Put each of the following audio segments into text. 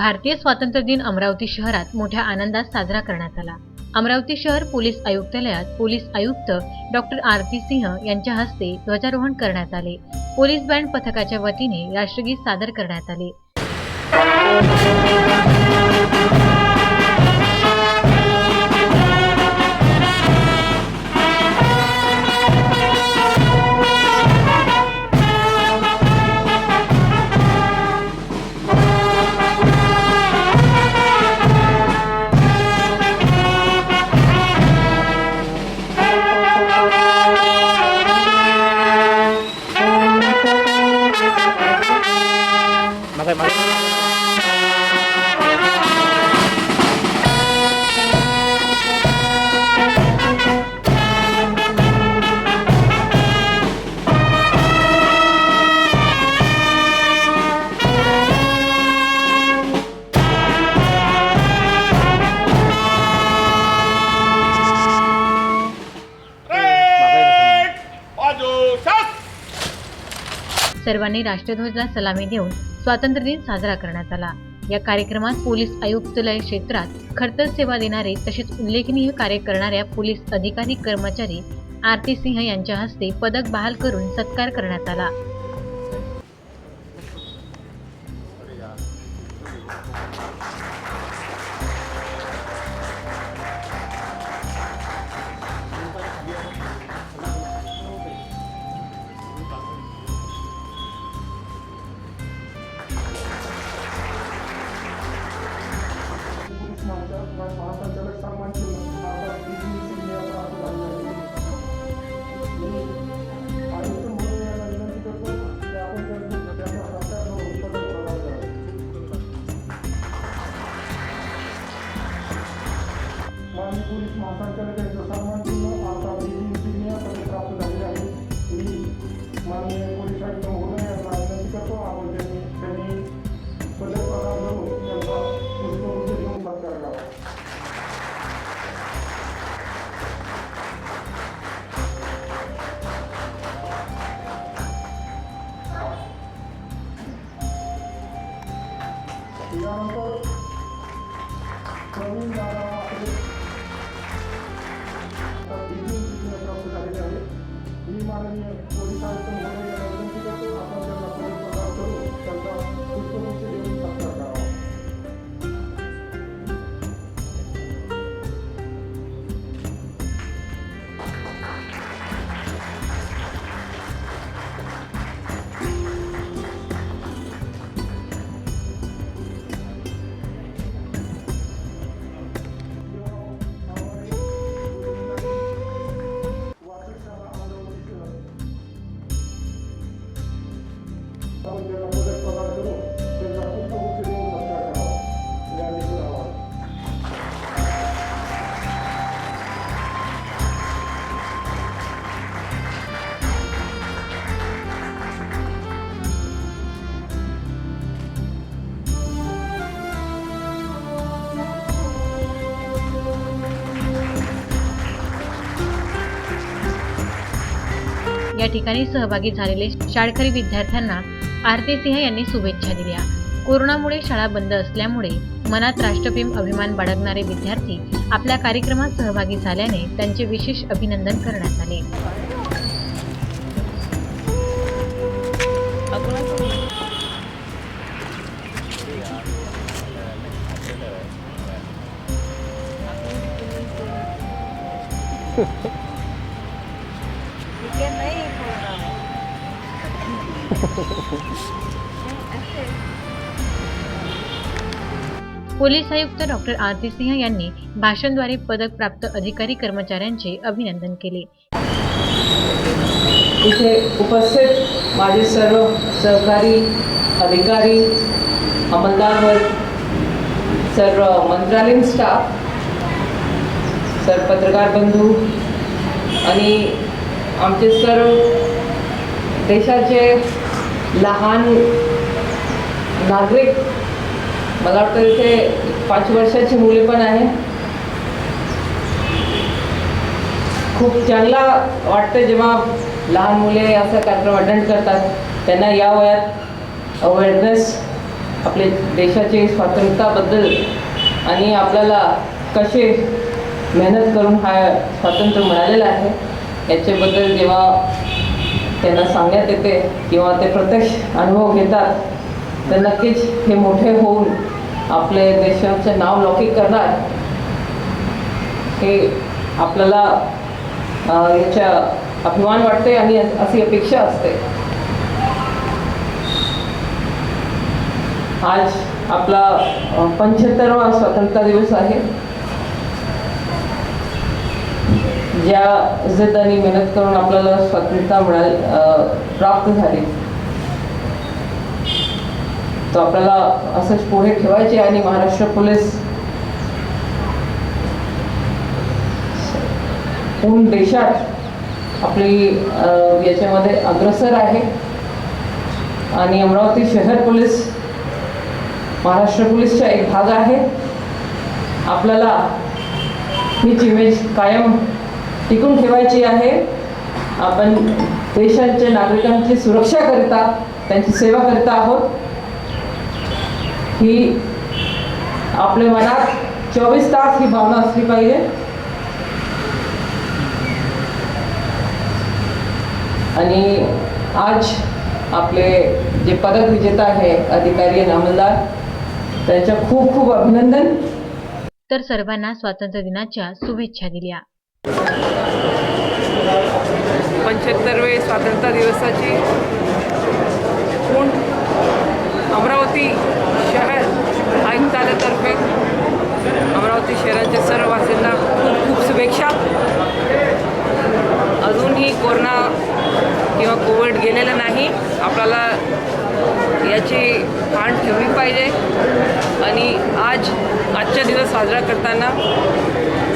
भारतीय स्वातंत्र्य दिन अमरावती शहरात मोठ्या आनंदात साजरा करण्यात आला. अमरावती शहर पोलीस आयुक्तालयात पोलीस आयुक्त डॉक्टर आरती सिंह यांच्या हस्ते ध्वजारोहण करण्यात आले. पोलीस बँड पथकाच्या वतीने राष्ट्रगीत सादर करण्यात आले. सर्वांनी राष्ट्रध्वजला सलामी देऊन स्वातंत्र्य दिन साजरा करण्यात आला. या कार्यक्रमात पोलीस आयुक्तालय क्षेत्रात खडतर सेवा देणारे तसेच उल्लेखनीय कार्य करणाऱ्या पोलीस अधिकारी कर्मचारी आरती सिंह यांच्या हस्ते पदक बहाल करून सत्कार करण्यात आला. महासंचालक यांच्या सन्मान आता दिल्ली सैन्यासाठी प्राप्त झालेले आहे. मी माननीय पोलीस आयुक्त महोदय यांना विनंती करतो आपण त्यांनी त्यांनी पदक प्रदान करून त्यांचा पुष्पगुच्छ घेऊन सत्कार करावा यानंतर प्रवीण दादा आपण या ठिकाणी सहभागी झालेले शाळकरी विद्यार्थ्यांना आरती सिंह यांनी शुभेच्छा दिल्या. कोरोनामुळे शाळा बंद असल्यामुळे मनात राष्ट्रप्रेम अभिमान बाळगणारे विद्यार्थी आपल्या कार्यक्रमात सहभागी झाल्याने त्यांचे विशेष अभिनंदन करण्यात आले. पोलीस आयुक्त डॉक्टर आरती सिंह यांनी भाषणद्वारे पदक प्राप्त अधिकारी कर्मचाऱ्यांचे अभिनंदन केले. इथे उपस्थित माझे सर्व सहकारी अधिकारी अंमलदार सर्व मंत्रालयीन स्टाफ सर्व पत्रकार बंधू आणि आमचे सर्व देशाचे लहान नागरिक मला वाटतं इथे पाच वर्षाची मुले पण आहे. खूप चांगला वाटतं जेव्हा लहान मुले असा कार्यक्रम अटेंड करतात त्यांना या वयात अवेअरनेस आपले देशाचे स्वातंत्र्याबद्दल आणि आपल्याला कसे मेहनत करून हा स्वातंत्र्य मिळालेलं आहे याच्याबद्दल जेव्हा त्यांना सांगण्यात येते किंवा ते प्रत्यक्ष अनुभव घेतात तर नक्कीच हे मोठे होऊन आपले देशाचे नाव लौकिक करणार. हे आपल्याला याच्या अभिमान वाटते आणि अशी अपेक्षा असते. आज आपला पंच्याहत्तरवा स्वातंत्र्य दिवस आहे. ज्या इज्जत आणि मेहनत करून आपल्याला स्वतंत्रता मिळाली प्राप्त झाली. तो आपल्याला असंच पुढे ठेवायचे आणि महाराष्ट्र पोलीस पूर्ण देशात आपली याच्यामध्ये अग्रसर आहे. आणि अमरावती शहर पोलीस महाराष्ट्र पोलीसचा एक भाग आहे. आपल्याला हीच इमेज कायम टिकून ठेवायची आहे. आपण देशाच्या नागरिकांची सुरक्षा करता त्यांची सेवा करता आहोत. ही आपल्या मनात चोवीस तास ही भावना असली पाहिजे. आणि आज आपले जे पदक विजेता आहे अधिकारी आणि अंमलदार त्यांच्या खूप खूप अभिनंदन. तर सर्वांना स्वातंत्र्य दिनाच्या शुभेच्छा दिल्या. पंच्याहत्तरवे स्वातंत्र्य दिवसाची. कोण? अमरावती शहर आयुक्तालयातर्फे अमरावती शहराच्या सर्व वासींना खूप खूप शुभेच्छा. अजूनही कोरोना किंवा कोविड गेलेलं नाही. आपल्याला याची भान ठेवली पाहिजे. आणि आज आजचा दिवस साजरा करताना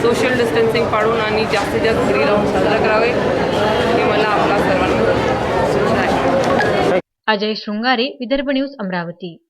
सोशल डिस्टन्सिंग पाळून आणि जास्तीत जास्त घरी राहून साजरा करावे हे मला आपला सर्वांना सूचना आहे. अजय शृंगारे विदर्भ न्यूज अमरावती.